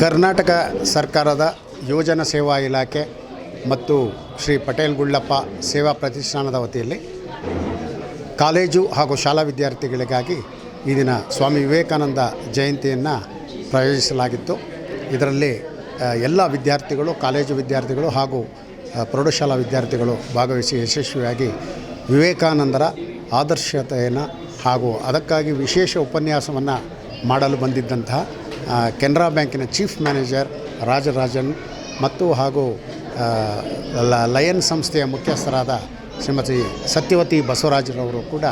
ಕರ್ನಾಟಕ ಸರ್ಕಾರದ ಯೋಜನಾ ಸೇವಾ ಇಲಾಖೆ ಮತ್ತು ಶ್ರೀ ಪಟೇಲ್ ಗುಳ್ಳಪ್ಪ ಸೇವಾ ಪ್ರತಿಷ್ಠಾನದ ವತಿಯಲ್ಲಿ ಕಾಲೇಜು ಹಾಗೂ ಶಾಲಾ ವಿದ್ಯಾರ್ಥಿಗಳಿಗಾಗಿ ಈ ದಿನ ಸ್ವಾಮಿ ವಿವೇಕಾನಂದ ಜಯಂತಿಯನ್ನು ಪ್ರಯೋಜಿಸಲಾಗಿತ್ತು. ಇದರಲ್ಲಿ ಎಲ್ಲ ವಿದ್ಯಾರ್ಥಿಗಳು, ಕಾಲೇಜು ವಿದ್ಯಾರ್ಥಿಗಳು ಹಾಗೂ ಪ್ರೌಢಶಾಲಾ ವಿದ್ಯಾರ್ಥಿಗಳು ಭಾಗವಹಿಸಿ ಯಶಸ್ವಿಯಾಗಿ ವಿವೇಕಾನಂದರ ಆದರ್ಶತೆಯನ್ನು ಹಾಗೂ ಅದಕ್ಕಾಗಿ ವಿಶೇಷ ಉಪನ್ಯಾಸವನ್ನು ಮಾಡಲು ಬಂದಿದ್ದಂತಹ ಕೆನರಾ ಬ್ಯಾಂಕಿನ ಚೀಫ್ ಮ್ಯಾನೇಜರ್ ರಾಜರಾಜನ್ ಮತ್ತು ಹಾಗೂ ಲ- ಲಯನ್ ಸಂಸ್ಥೆಯ ಮುಖ್ಯಸ್ಥರಾದ ಶ್ರೀಮತಿ ಸತ್ಯವತಿ ಬಸವರಾಜರವರು ಕೂಡ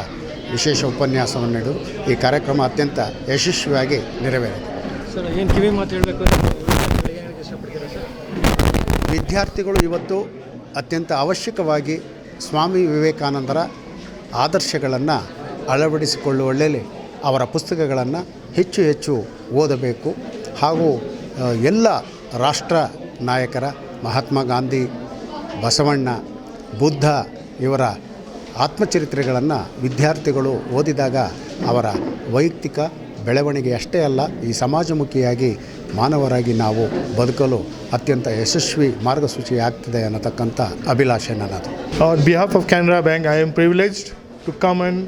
ವಿಶೇಷ ಉಪನ್ಯಾಸವನ್ನು ನೀಡಿದರು ಈ ಕಾರ್ಯಕ್ರಮ ಅತ್ಯಂತ ಯಶಸ್ವಿಯಾಗಿ ನೆರವೇರಿದೆ. ವಿದ್ಯಾರ್ಥಿಗಳು ಇವತ್ತು ಅತ್ಯಂತ ಅವಶ್ಯಕವಾಗಿ ಸ್ವಾಮಿ ವಿವೇಕಾನಂದರ ಆದರ್ಶಗಳನ್ನು ಅಳವಡಿಸಿಕೊಳ್ಳುವಲ್ಲಿ ಅವರ ಪುಸ್ತಕಗಳನ್ನು ಹೆಚ್ಚು ಹೆಚ್ಚು ಓದಬೇಕು ಹಾಗೂ ಎಲ್ಲ ರಾಷ್ಟ್ರ ನಾಯಕರ ಮಹಾತ್ಮ ಗಾಂಧಿ, ಬಸವಣ್ಣ, ಬುದ್ಧ ಇವರ ಆತ್ಮಚರಿತ್ರೆಗಳನ್ನು ವಿದ್ಯಾರ್ಥಿಗಳು ಓದಿದಾಗ ಅವರ ವೈಯಕ್ತಿಕ ಬೆಳವಣಿಗೆ ಅಷ್ಟೇ ಅಲ್ಲ, ಈ ಸಮಾಜಮುಖಿಯಾಗಿ ಮಾನವರಾಗಿ ನಾವು ಬದುಕಲು ಅತ್ಯಂತ ಯಶಸ್ವಿ ಮಾರ್ಗಸೂಚಿ ಆಗ್ತದೆ ಅನ್ನತಕ್ಕಂಥ ಅಭಿಲಾಷೆ ನನ್ನದು on behalf of Canara Bank I am privileged to come and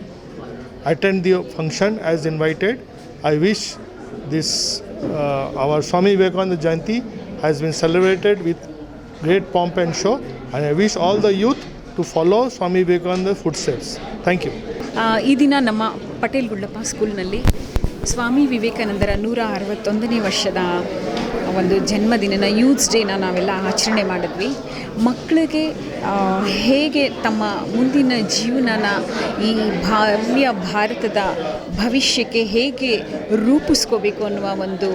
attend the function as invited. I wish this uh, our Swami Vivekananda Jayanti has been celebrated with great pomp and show, and I wish all the youth to follow Swami Vivekananda's footsteps. Thank you. ಈ ದಿನ ನಮ್ಮ ಪಟೇಲ್ ಗುಳ್ಳಪ್ಪ ಸ್ಕೂಲ್ನಲ್ಲಿ ಸ್ವಾಮಿ ವಿವೇಕಾನಂದರ ನೂರ ಅರವತ್ತೊಂದನೇ ವರ್ಷದ ಒಂದು ಜನ್ಮದಿನನ youths ಡೇನ ನಾವೆಲ್ಲ ಆಚರಣೆ ಮಾಡಿದ್ವಿ. ಮಕ್ಕಳಿಗೆ ಹೇಗೆ ತಮ್ಮ ಮುಂದಿನ ಜೀವನನ ಈ ಭವ್ಯ ಭಾರತದ ಭವಿಷ್ಯಕ್ಕೆ ಹೇಗೆ ರೂಪಿಸ್ಕೋಬೇಕು ಅನ್ನುವ ಒಂದು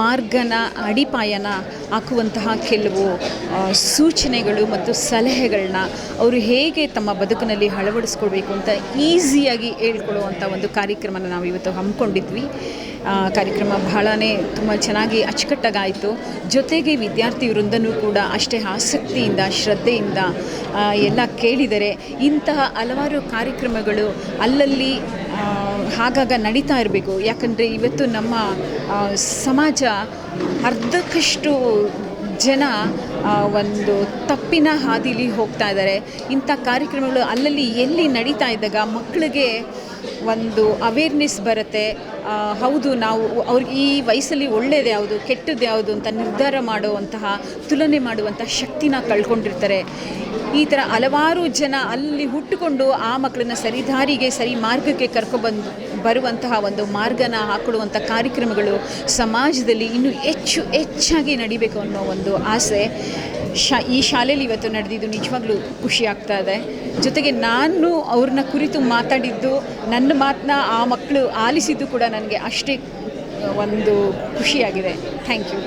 ಮಾರ್ಗನ, ಅಡಿಪಾಯನ ಹಾಕುವಂತಹ ಕೆಲವು ಸೂಚನೆಗಳು ಮತ್ತು ಸಲಹೆಗಳನ್ನ ಅವರು ಹೇಗೆ ತಮ್ಮ ಬದುಕಿನಲ್ಲಿ ಅಳವಡಿಸ್ಕೊಳ್ಬೇಕು ಅಂತ ಈಸಿಯಾಗಿ ಹೇಳ್ಕೊಳ್ಳುವಂಥ ಒಂದು ಕಾರ್ಯಕ್ರಮನ ನಾವು ಇವತ್ತು ಹಮ್ಮಿಕೊಂಡಿದ್ವಿ. ಕಾರ್ಯಕ್ರಮ ಬಹಳನೇ ತುಂಬ ಚೆನ್ನಾಗಿ ಅಚ್ಚುಕಟ್ಟಾಗಾಯಿತು. ಜೊತೆಗೆ ವಿದ್ಯಾರ್ಥಿ ವೃಂದನೂ ಕೂಡ ಅಷ್ಟೇ ಆಸಕ್ತಿಯಿಂದ, ಶ್ರದ್ಧೆಯಿಂದ ಎಲ್ಲ ಕೇಳಿದರೆ ಇಂತಹ ಹಲವಾರು ಕಾರ್ಯಕ್ರಮಗಳು ಅಲ್ಲಲ್ಲಿ ಆಗಾಗ ನಡೀತಾ ಇರಬೇಕು. ಯಾಕಂದರೆ ಇವತ್ತು ನಮ್ಮ ಸಮಾಜ ಅರ್ಧಕ್ಕಷ್ಟು ಜನ ಒಂದು ತಪ್ಪಿನ ಹಾದಿಲಿ ಹೋಗ್ತಾ ಇದ್ದಾರೆ. ಇಂಥ ಕಾರ್ಯಕ್ರಮಗಳು ಅಲ್ಲಲ್ಲಿ ಎಲ್ಲಿ ನಡೀತಾ ಇದ್ದಾಗ ಮಕ್ಕಳಿಗೆ ಒಂದು ಅವೇರ್ನೆಸ್ ಬರುತ್ತೆ. ಹೌದು, ನಾವು ಅವ್ರಿಗೆ ಈ ವಯಸ್ಸಲ್ಲಿ ಒಳ್ಳೆಯದು ಯಾವುದು ಕೆಟ್ಟದ್ದು ಯಾವುದು ಅಂತ ನಿರ್ಧಾರ ಮಾಡುವಂತಹ, ತುಲನೆ ಮಾಡುವಂತಹ ಶಕ್ತಿನ ಕಳ್ಕೊಂಡಿರ್ತಾರೆ. ಈ ಥರ ಹಲವಾರು ಜನ ಅಲ್ಲಿ ಹುಟ್ಟುಕೊಂಡು ಆ ಮಕ್ಕಳನ್ನ ಸರಿದಾರಿಗೆ, ಸರಿ ಮಾರ್ಗಕ್ಕೆ ಕರ್ಕೊಬಂದು ಬರುವಂತಹ ಒಂದು ಮಾರ್ಗನ ಹಾಕೊಡುವಂಥ ಕಾರ್ಯಕ್ರಮಗಳು ಸಮಾಜದಲ್ಲಿ ಇನ್ನೂ ಹೆಚ್ಚು ಹೆಚ್ಚಾಗಿ ನಡಿಬೇಕು ಅನ್ನೋ ಒಂದು ಆಸೆ. ಶಾ, ಈ ಶಾಲೆಯಲ್ಲಿ ಇವತ್ತು ನಡೆದಿದ್ದು ನಿಜವಾಗ್ಲೂ ಖುಷಿ ಆಗ್ತಾ ಇದೆ. ಜೊತೆಗೆ ನಾನು ಅವ್ರನ್ನ ಕುರಿತು ಮಾತಾಡಿದ್ದು, ನನ್ನ ಮಾತನ್ನ ಆ ಮಕ್ಕಳು ಆಲಿಸಿದ್ದು ಕೂಡ ನನಗೆ ಅಷ್ಟೇ ಒಂದು ಖುಷಿಯಾಗಿದೆ. Thank you.